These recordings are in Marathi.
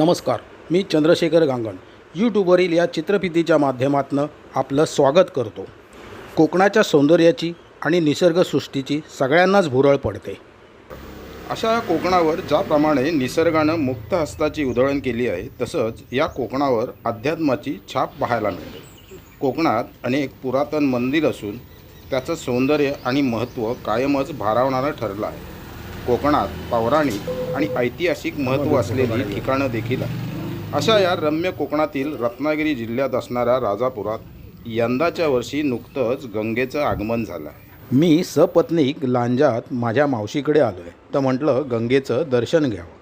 नमस्कार मी चंद्रशेखर गांगण. यूट्यूबवरील या चित्रफितीच्या माध्यमातून आपलं स्वागत करतो. कोकणाच्या सौंदर्याची आणि निसर्गसृष्टीची सगळ्यांनाच भुरळ पडते. अशा या कोकणावर ज्याप्रमाणे निसर्गानं मुक्त हस्ताची उधळण केली आहे तसंच या कोकणावर अध्यात्माची छाप पाहायला मिळते. कोकणात अनेक पुरातन मंदिर असून त्याचं सौंदर्य आणि महत्त्व कायमच भारावणारं ठरलं आहे. कोकणात पौराणिक आणि ऐतिहासिक महत्त्व असलेली ठिकाणं देखील आहेत. अशा या रम्य कोकणातील रत्नागिरी जिल्ह्यात असणाऱ्या राजापुरात यंदाच्या वर्षी नुकतंच गंगेचं आगमन झालं आहे. मी सपत्नीक लांजात माझ्या मावशीकडे आलो आहे तर म्हटलं गंगेचं दर्शन घ्यावं.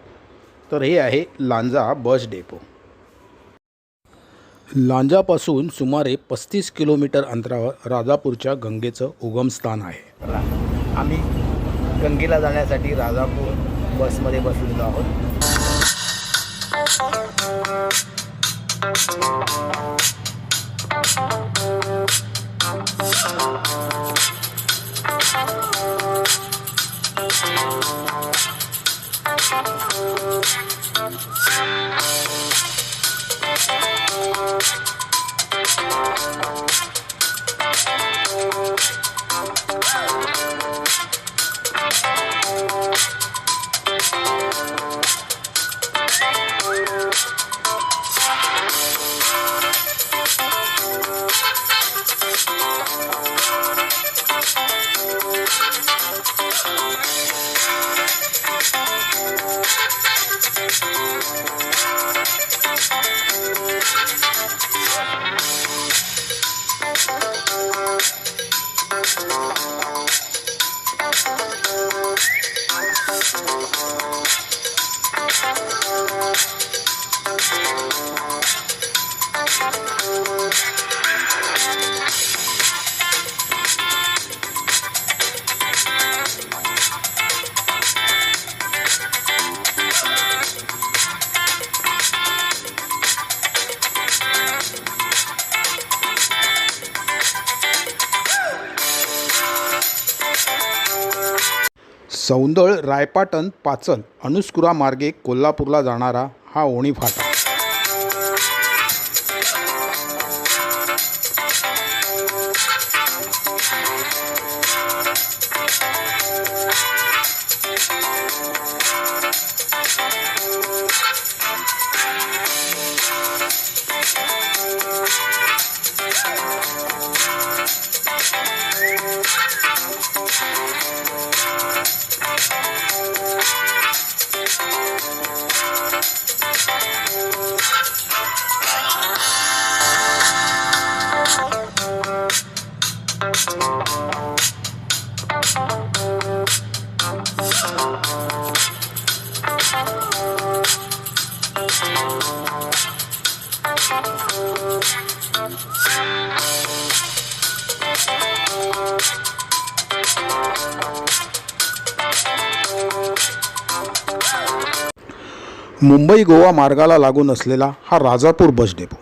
तर हे आहे लांजा बस डेपो. लांजापासून सुमारे पस्तीस किलोमीटर अंतरावर राजापूरच्या गंगेचं उगमस्थान आहे. आम्ही गंगेला जाण्यासाठी राजापूर बसमध्ये बसलेलो आहोत. सौंदळ रायपाटण पाचल अनुस्कुरा मार्गे कोल्हापूरला जाणारा हा ओणी फाटा मुंबई गोवा मार्गाला लागून असलेला हा राजापूर बस डेपो.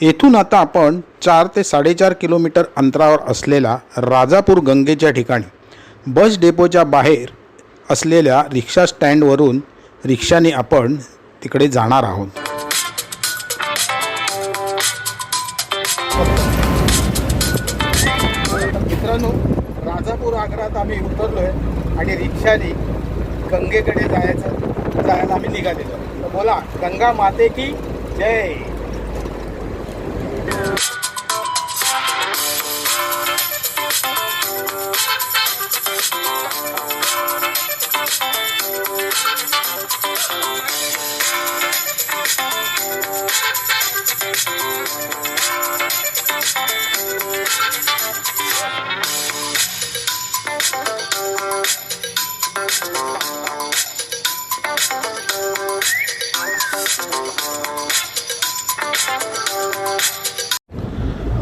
येथून आता आपण चार ते साडेचार किलोमीटर अंतरावर असलेला राजापूर गंगेच्या ठिकाणी बस डेपोच्या बाहेर असलेल्या रिक्षा स्टँडवरून रिक्षाने आपण तिकडे जाणार आहोत. नागपूर आग्रात आम्ही उतरलो आहे आणि रिक्षाने गंगेकडे जायचं जायला आम्ही निघालेलो. तर बोला गंगा माते की जय?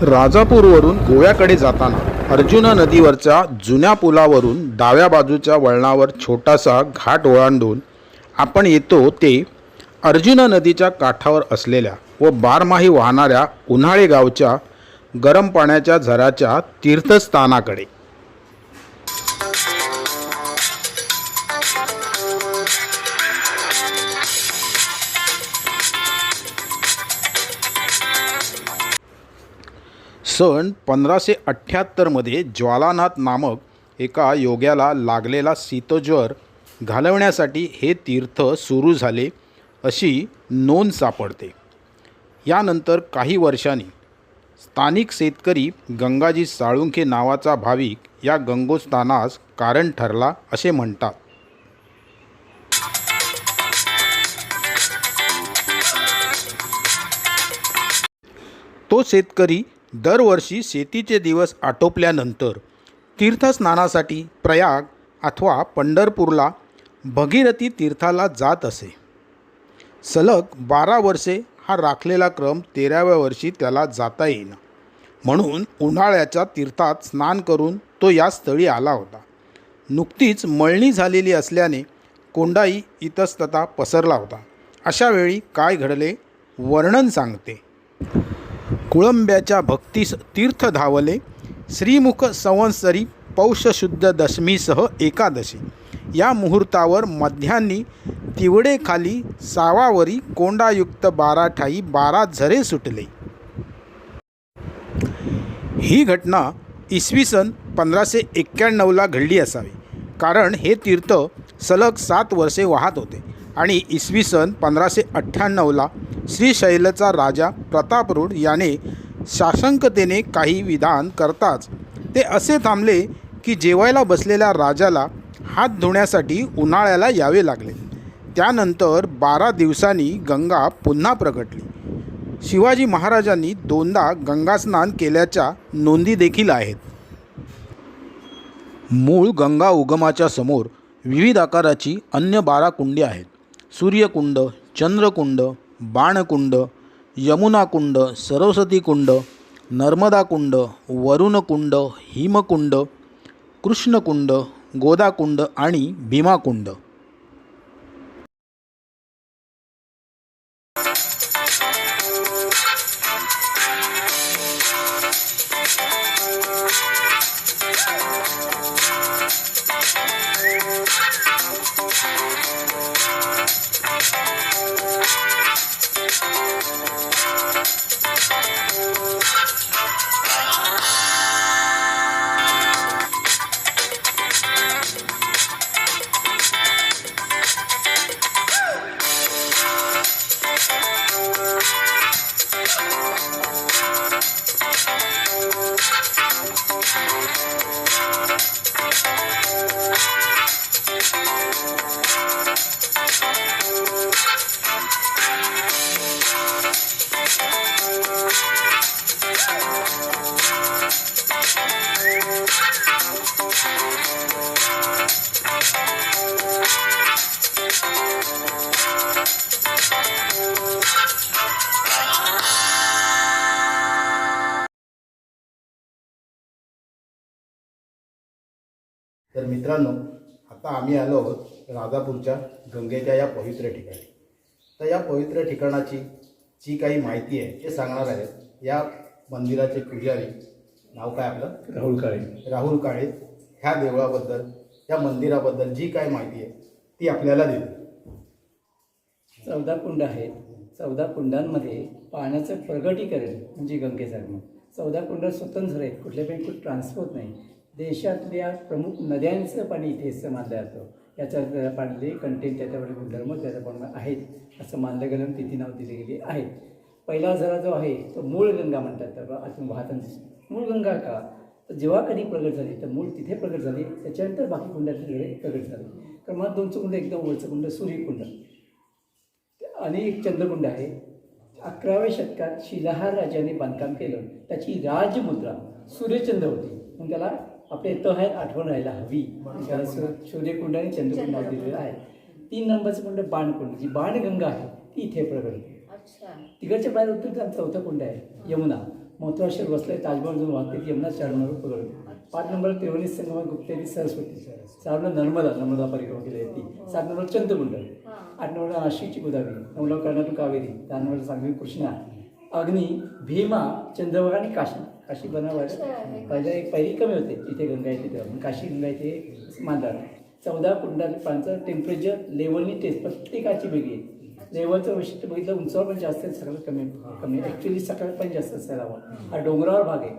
राजापूरवरून गोव्याकडे जाताना अर्जुना नदीवरच्या जुन्या पुलावरून डाव्या बाजूच्या वळणावर छोटासा घाट ओलांडून आपण येतो ते अर्जुना नदीच्या काठावर असलेल्या व बारमाही वाहणाऱ्या उन्हाळे गावच्या गरम पाण्याच्या झऱ्याच्या तीर्थस्थानाकडे. सन पंधराशे अठ्ठ्याहत्तरमध्ये ज्वालानाथ नामक एका योग्याला लागलेला शीतज्वर घालवण्यासाठी हे तीर्थ सुरू झाले अशी नोंद सापडते. यानंतर काही वर्षांनी स्थानिक शेतकरी गंगाजी साळुंखे नावाचा भाविक या गंगोस्थानास कारण ठरला असे म्हणतात. तो शेतकरी दरवर्षी शेतीचे दिवस आटोपल्यानंतर तीर्थस्नानासाठी प्रयाग अथवा पंढरपूरला भगीरथी तीर्थाला जात असे. सलग बारा वर्षे हा राखलेला क्रम तेराव्या वर्षी त्याला जाता येईना. म्हणून उन्हाळ्याच्या तीर्थात स्नान करून तो या स्थळी आला होता. नुकतीच मळणी झालेली असल्याने कोंडाई इतस्तता पसरला होता. अशावेळी काय घडले? वर्णन सांगते. कुळंब्याच्या भक्तीस तीर्थ धावले श्रीमुख संवत्सरी पौषशुद्ध दशमीसह एकादशी. या मुहूर्तावर मध्यान्नी तिवडेखाली सावावरी कोंडायुक्त बारा ठाई बारा झरे सुटले. ही घटना इसवी सन पंधराशे एक्क्याण्णवला घडली असावी कारण हे तीर्थ सलग सात वर्षे वाहत होते. आणि इसवी सन पंधराशे अठ्ठ्याण्णवला श्रीशैलचा राजा प्रतापरूढ याने शासंकतेने काही विधान करताच ते असे थांबले की जेवायला बसलेल्या राजाला हात धुण्यासाठी उन्हाळ्याला यावे लागले. त्यानंतर बारा दिवसांनी गंगा पुन्हा प्रगटली. शिवाजी महाराजांनी दोनदा गंगास्नान केल्याच्या नोंदी देखील आहेत. मूळ गंगा उगमाच्या समोर विविध आकाराची अन्य बारा कुंडी आहेत. सूर्यकुंड चंद्रकुंड बाणकुंड यमुनाकुंड सरस्वती कुंड वरुणकुंड हिमकुंड कृष्णकुंड गोदाकुंड आणि भीमाकुंड. तर मित्रांनो आता आम्ही आलो आहोत राजापूरच्या गंगेच्या या पवित्र ठिकाणी. तर या पवित्र ठिकाणाची जी काही माहिती आहे ते सांगणार आहेत. या मंदिराचे पुजारी नाव काय आपलं? राहुल काळे. राहुल काळे. ह्या देवळाबद्दल या मंदिराबद्दल जी काय माहिती आहे ती आपल्याला देतील. चौदा कुंड आहेत. चौदा कुंडांमध्ये पाण्याचं प्रगटीकरण म्हणजे गंगेचं आगमन चौदा कुंड स्वतंत्र आहेत. कुठल्यापैकी कुठे ट्रान्सफर होत नाही. देशातल्या प्रमुख नद्यांचं पाणी इथे असं मानलं जातं याच्या पाणी कंटेंट त्याच्यामध्ये गुणधर्म त्याच्या प्रमाणात आहेत असं मानलं गेलं आणि तिथे नाव दिले गेले आहेत. पहिला झरा जो आहे तो मूळ गंगा म्हणतात तर अजून वाहताना मूळ गंगा का? तर जेव्हा कधी प्रगट झाली तर मूळ तिथे प्रगट झाली त्याच्यानंतर बाकी कुंडातले प्रगट झाले. क्रमांक दोनचं कुंड एकदम वरचं कुंड सूर्यकुंड. आणि एक चंद्रकुंड आहे. अकराव्या शतकात शिलाहार राजाने बांधकाम केलं. त्याची राजमुद्रा सूर्यचंद्र होती. म्हणून त्याला आपल्या तह आठवण राहायला हवी. सूर्यकुंड आणि चंद्रकुंड नाव दिलेलं आहे. तीन नंबरचं कुंड बाणकुंड. जी बाणगंगा आहे ती इथे प्रगट तिकडच्या बाहेर उत्तर त्याचं चौथं कुंड आहे यमुना. महत्वाशर बसलंय ताजमहल जो वाहते ती यमुना चार नंबर पकडते पाच नंबर त्रिवेणी संगमा गुप्तेरी सरस्वती. सहा नंबर नर्मदा नर्मदा परिक्रमा केली आहे ती. सात नंबर चंद्रकुंड आठ नंबर आशिची गोदावरी. नऊ नंबर कर्नाटक कावेरी. दहा नंबर सांगली कृष्णा. अग्नी भीमा चंद्रभागा आणि काशी. काशी बनवायला पहिल्या एक पहिली कमी होते तिथे गंगा येते तेव्हा पण काशी गंगा येते मानतात चौदा पाण्याचं टेम्परेचर लेवलनी टेस्ट प्रत्येकाची वेगळी लेवलचं वैशिष्ट्य बघितलं उंचावर पण जास्त आहे सगळं कमी कमी ॲक्च्युली सकाळी पण जास्त असायला हवं. हा डोंगरावर भाग आहे.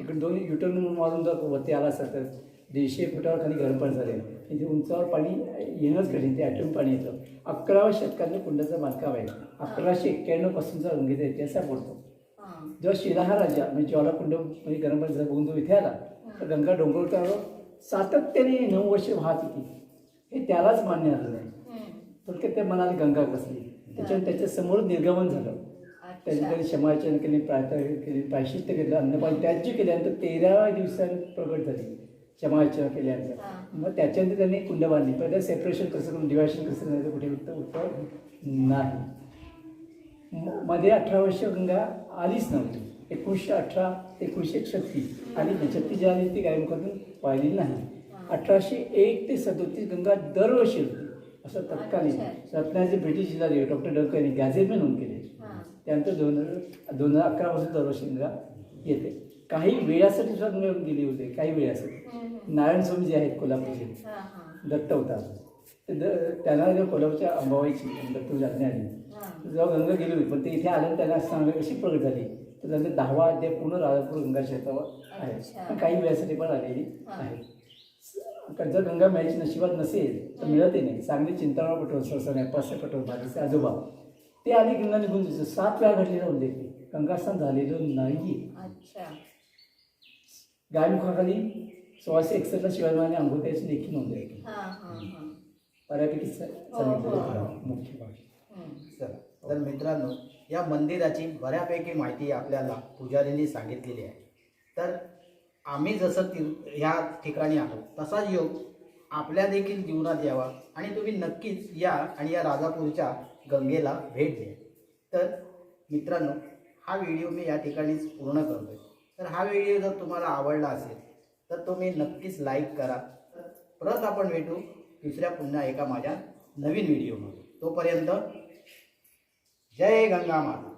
इकडून दोन युटर्न मारून जर वरती आला असता तर दीडशे फुटावर खाली गरम पाणी झाले. इथे उंचावर पाणी येणंच कठीण ते आटून पाणी येतं. अकराव्या शतकातलं कुंडाचं बांधकाम आहे. अकराशे एक्क्याण्णव पासूनचा गंगेचा इतिहास हां जेव्हा शिला हा राजा म्हणजे ज्वालाकुंड म्हणजे गरम बघून तो इथे आला. तर गंगा डोंगरवर सातत्याने नऊ वर्ष वाहत होती. हे त्यालाच मान्य झालं नाही. थोडक्यात त्या मनाला गंगा कसली त्याच्यावर त्याच्यासमोर निर्गमन झालं. त्यांनी क्षमाचन केले प्रार्थना केली प्रायश्चित्त केलं अन्नपान त्याची केल्यानंतर तेरा दिवसांनी प्रगट झाली. क्षमाचन केल्यानंतर. मग त्याच्यानंतर त्यांनी कुंड बांधली. पहिलं सेपरेशन कसं करून डिवायशन कसं करायचं कुठे उत्तर उत्तर नाही. मध्ये अठरा वर्ष गंगा आलीच नव्हती. एकोणीसशे अठरा ते एकोणीसशे छत्तीस आणि छत्तीस जी आली ती गायमुखातून पाहिलेली नाही. अठराशे एक ते सदोतीस गंगा दरवर्षी होती. असं तत्कालीन. रत्नाचे ब्रिटिश जिल्हाधिकारी डॉक्टर डंक यांनी गॅझेटमध्ये नोंद केली. त्यानंतर दोन हजार दोन हजार अकरापासून दरवर्षी गंगा येते. काही वेळासाठी सुद्धा येऊन गेली होते काही वेळासाठी. नारायण स्वामी जे आहेत कोल्हापूरचे दत्त होता ते द त्यांना कोल्हापूरच्या अंबाबाईची दत्त आली. जेव्हा गंगा गेली होती पण ते इथे आल्यानं त्यांना सांगा कशी प्रगट झाली? तर त्यांचा दहावा अध्याय पूर्ण राजापूर गंगा क्षेत्रावर आहे. काही वेळासाठी पण आलेली. आहे. जर गंगा मिळायची नशिबात नसेल तर मिळतही नाही. सांगली चिंतामण पटोल सरसने पाचशे पटोल भाजीचे आजोबा. ते आली गंगा निघून दिसत सात वेळा घडलेला उल्लेख आहे. गंगास्नान झालेलं नाही. गायमुखाखाली सोळाशे एकसष्टला शिवाजी महाराजांनी अंगोट्याची देखील नोंद आहे बऱ्यापैकी हो, हो. मुख्य भाग. हम्म. चला तर मित्रांनो या मंदिराची बऱ्यापैकी माहिती आपल्याला पुजारींनी सांगितलेली आहे. तर आम्ही जसं ती ह्या ठिकाणी आलो तसाच योग आपल्या देखील जीवनात यावा आणि तुम्ही नक्कीच या आणि या राजापूरच्या गंगेला भेट द्या. तर मित्रांनो हा व्हिडिओ मी या ठिकाणीच पूर्ण करतोय. तर हा व्हिडिओ जर तुम्हाला आवडला असेल तर तुम्ही नक्कीच लाईक करा. परत आपण भेटू दुसऱ्या पुन्हा एका माझ्या नवीन व्हिडिओमध्ये. तोपर्यंत जय गंगा माता